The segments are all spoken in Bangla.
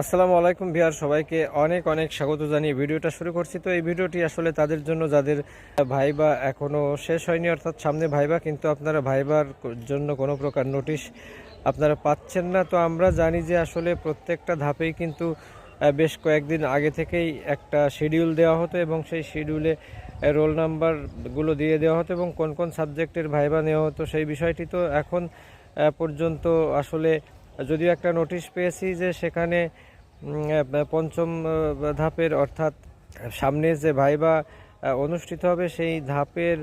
আসসালামু আলাইকুম ভিয়ার সবাইকে অনেক অনেক স্বাগত জানিয়ে ভিডিওটা শুরু করছি। তো এই ভিডিওটি আসলে তাদের জন্য, যাদের ভাইবা এখনও শেষ হয়নি, অর্থাৎ সামনে ভাইবা, কিন্তু আপনারা ভাইবার জন্য কোনো প্রকার নোটিশ আপনারা পাচ্ছেন না। তো আমরা জানি যে আসলে প্রত্যেকটা ধাপেই কিন্তু বেশ কয়েকদিন আগে থেকেই একটা শিডিউল দেওয়া হতো এবং সেই শিডিউলে রোল নাম্বারগুলো দিয়ে দেওয়া হতো এবং কোন কোন সাবজেক্টের ভাইবা নেওয়া হতো সেই বিষয়টি তো এখন পর্যন্ত আসলে যদিও একটা নোটিশ পেয়েছি যে সেখানে পঞ্চম ধাপের অর্থাৎ সামনে যে ভাইবা অনুষ্ঠিত হবে সেই ধাপের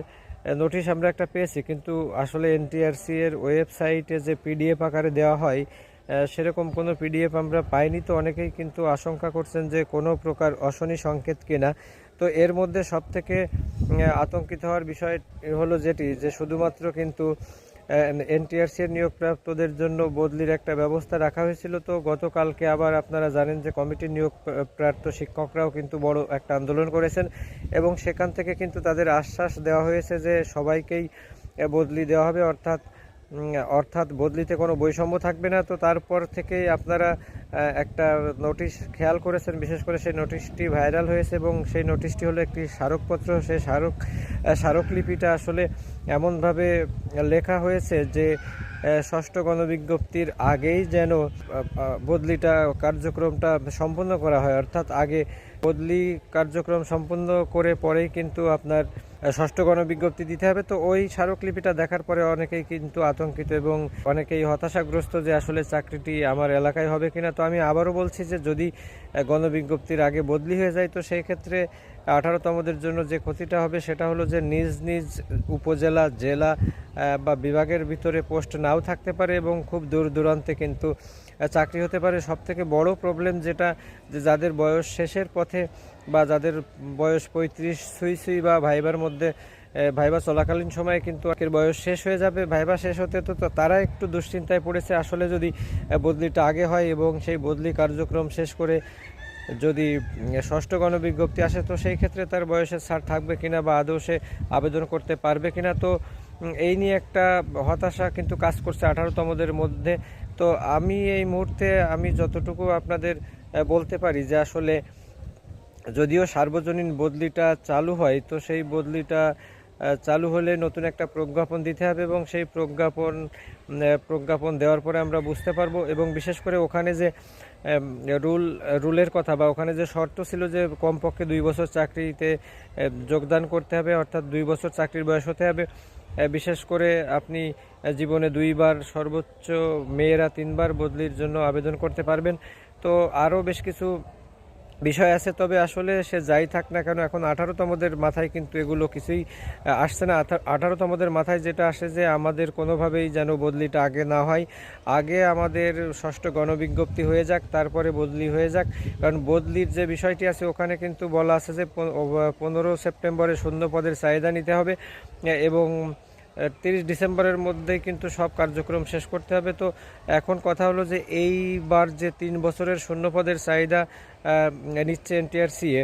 নোটিশ আমরা একটা পেয়েছি। কিন্তু আসলে এনটিআরসি এর ওয়েবসাইটে যে পিডিএফ আকারে দেওয়া হয় সেরকম কোনো পিডিএফ আমরা পাইনি। তো অনেকেই কিন্তু আশঙ্কা করছেন যে কোনো প্রকার অশনি সংকেত কিনা। তো এর মধ্যে সবথেকে আতঙ্কিত হওয়ার বিষয় হলো যেটি, যে শুধুমাত্র কিন্তু এনটিআরসি এর নিয়োগপ্রাপ্তদের জন্য বদলির একটা ব্যবস্থা রাখা হয়েছিল। তো গতকালকে আবার আপনারা জানেন যে কমিটির নিয়োগ প্রাপ্ত শিক্ষকরাও কিন্তু বড় একটা আন্দোলন করেছেন এবং সেখান থেকে কিন্তু তাদের আশ্বাস দেওয়া হয়েছে যে সবাইকেই বদলি দেওয়া হবে। অর্থাৎ অর্থাৎ বদলিতে কোনো বৈষম্য থাকবে না। তো তারপর থেকেই আপনারা একটা নোটিশ খেয়াল করেছেন, বিশেষ করে সেই নোটিশটি ভাইরাল হয়েছে এবং সেই নোটিশটি হলো একটি স্মারকপত্র। সেই স্মারক স্মারকলিপিটা আসলে এমনভাবে লেখা হয়েছে যে ষষ্ঠ গণবিজ্ঞপ্তির আগেই যেন বদলিটা, কার্যক্রমটা সম্পন্ন করা হয়। অর্থাৎ আগে বদলি কার্যক্রম সম্পন্ন করে পরেই কিন্তু আপনার ষষ্ঠ গণবিজ্ঞপ্তি দিতে হবে। তো ওই স্মারকলিপিটা দেখার পরে অনেকেই কিন্তু আতঙ্কিত এবং অনেকেই হতাশাগ্রস্ত যে আসলে চাকরিটি আমার এলাকায় হবে কিনা। তো আমি আবারও বলছি যে যদি গণবিজ্ঞপ্তির আগে বদলি হয়ে যায়, তো সেই ক্ষেত্রে আঠারোতমদের জন্য যে ক্ষতিটা হবে সেটা হলো যে নিজ নিজ উপজেলা, জেলা বা বিভাগের ভিতরে পোস্ট নাও থাকতে পারে এবং খুব দূর দূরান্তে কিন্তু চাকরি হতে পারে। সব থেকে বড় প্রবলেম যেটা, যে যাদের বয়স শেষের পথে বা যাদের বয়স পঁয়ত্রিশ সুই সুই বা ভাইবার মধ্যে ভাইবা চলাকালীন সময়ে কিন্তু একের বয়স শেষ হয়ে যাবে, ভাইবা শেষ হতে তো তারা একটু দুশ্চিন্তায় পড়েছে। আসলে যদি বদলিটা আগে হয় এবং সেই বদলি কার্যক্রম শেষ করে যদি ষষ্ঠ গণবিজ্ঞপ্তি আসে, তো সেই ক্ষেত্রে তার বয়সের ছাড় থাকবে কিনা বা আদৌ সে আবেদন করতে পারবে কিনা, তো এই নিয়ে একটা হতাশা কিন্তু কাজ করছে আঠারোতমদের মধ্যে। তো আমি এই মুহূর্তে, আমি যতটুকু আপনাদের বলতে পারি যে আসলে যদিও সার্বজনীন বদলিটা চালু হয়, তো সেই বদলিটা চালু হলে নতুন একটা প্রজ্ঞাপন দিতে হবে এবং সেই প্রজ্ঞাপন প্রজ্ঞাপন দেওয়ার পরে আমরা বুঝতে পারব এবং বিশেষ করে ওখানে যে রুল, রুলের কথা বা ওখানে যে শর্ত ছিল যে কমপক্ষে দুই বছর চাকরিতে যোগদান করতে হবে অর্থাৎ দুই বছর চাকরির বয়স হতে হবে। বিশেষ করে আপনি জীবনে দুইবার সর্বোচ্চ মেয়েরা তিনবার বদলির জন্য আবেদন করতে পারবেন। তো আরও বেশ কিছু বিষয় আছে, তবে আসলে সে যাই থাক না কেন, এখন আঠারোতমদের মাথায় কিন্তু এগুলো কিছুই আসছে না। আঠা- আঠারোতমদের মাথায় যেটা আসে যে, আমাদের কোনোভাবেই যেন বদলিটা আগে না হয়। আগে আমাদের ষষ্ঠ গণবিজ্ঞপ্তি হয়ে যাক, তারপরে বদলি হয়ে যাক। কারণ বদলির যে বিষয়টি আছে, ওখানে কিন্তু বলা আছে যে পনেরো সেপ্টেম্বরে শূন্য পদের চাহিদা নিতে হবে। এবং তিরিশ ডিসেম্বরের মধ্যে কিন্তু সব কার্যক্রম শেষ করতে হবে। তো এখন কথা হলো যে এইবার যে তিন বছরের শূন্যপদের চাহিদা নিচ্ছে এনটিআরসিএ,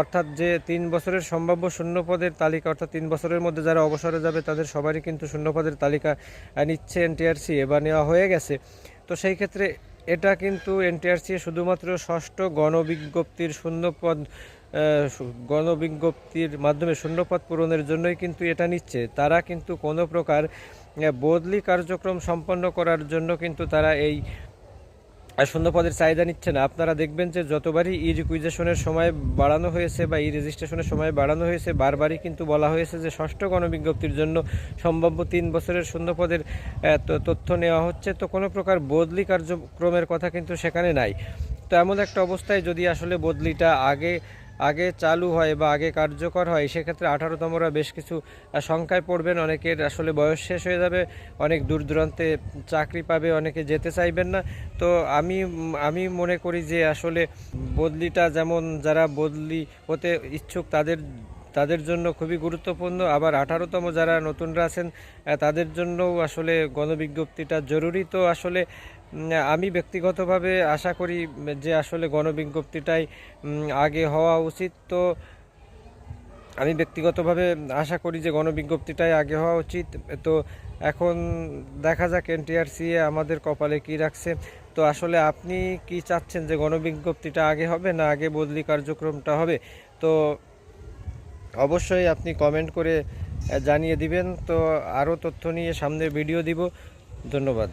অর্থাৎ যে তিন বছরের সম্ভাব্য শূন্যপদের তালিকা, অর্থাৎ তিন বছরের মধ্যে যারা অবসরে যাবে, তাদের সবারই কিন্তু শূন্যপদের তালিকা নিচ্ছে এনটিআরসিএ বা নেওয়া হয়ে গেছে। তো সেই ক্ষেত্রে এটা কিন্তু এনটিআরসি শুধুমাত্র ষষ্ঠ গণবিজ্ঞপ্তির শূন্যপদ গণবিজ্ঞপ্তির মাধ্যমে শূন্যপদ পূরণের জন্যই কিন্তু এটা নিচ্ছে। তারা কিন্তু কোনো প্রকার বদলি কার্যক্রম সম্পন্ন করার জন্য কিন্তু তারা এই শূন্যপদের চাহিদা নিচ্ছে না। আপনারা দেখবেন যে যতবারই ই রিকুইজেশনের সময় বাড়ানো হয়েছে বা ই রেজিস্ট্রেশনের সময় বাড়ানো হয়েছে, বারবারই কিন্তু বলা হয়েছে যে ষষ্ঠ গণবিজ্ঞপ্তির জন্য সম্ভাব্য তিন বছরের শূন্যপদের তথ্য নেওয়া হচ্ছে। তো কোনো প্রকার বদলি কার্যক্রমের কথা কিন্তু সেখানে নাই। তো এমন একটা অবস্থায় যদি আসলে বদলিটা আগে আগে চালু হয় বা আগে কার্যকর হয়, সেক্ষেত্রে আঠারোতমরা বেশ কিছু সংখ্যায় পড়বেন। অনেকের আসলে বয়স শেষ হয়ে যাবে, অনেক দূর দূরান্তে চাকরি পাবে, অনেকে যেতে চাইবেন না। তো আমি আমি মনে করি যে আসলে বদলিটা যেমন যারা বদলি হতে ইচ্ছুক, তাদের তাদের জন্য খুবই গুরুত্বপূর্ণ। আবার আঠারোতম যারা নতুনরা আছেন তাদের জন্যও আসলে গণবিজ্ঞপ্তিটা জরুরি। তো আসলে আমি ব্যক্তিগতভাবে আশা করি যে আসলে গণবিজ্ঞপ্তিটাই আগে হওয়া উচিত। তো আমি ব্যক্তিগতভাবে আশা করি যে গণবিজ্ঞপ্তিটাই আগে হওয়া উচিত। তো এখন দেখা যাক, এনটিআরসি আমাদের কপালে কি রাখছে। তো আসলে আপনি কি চাচ্ছেন যে গণবিজ্ঞপ্তিটা আগে হবে না আগে বদলি কার্যক্রমটা হবে? তো অবশ্যই আপনি কমেন্ট করে জানিয়ে দিবেন। তো আরও তথ্য নিয়ে সামনে ভিডিও দিব। ধন্যবাদ।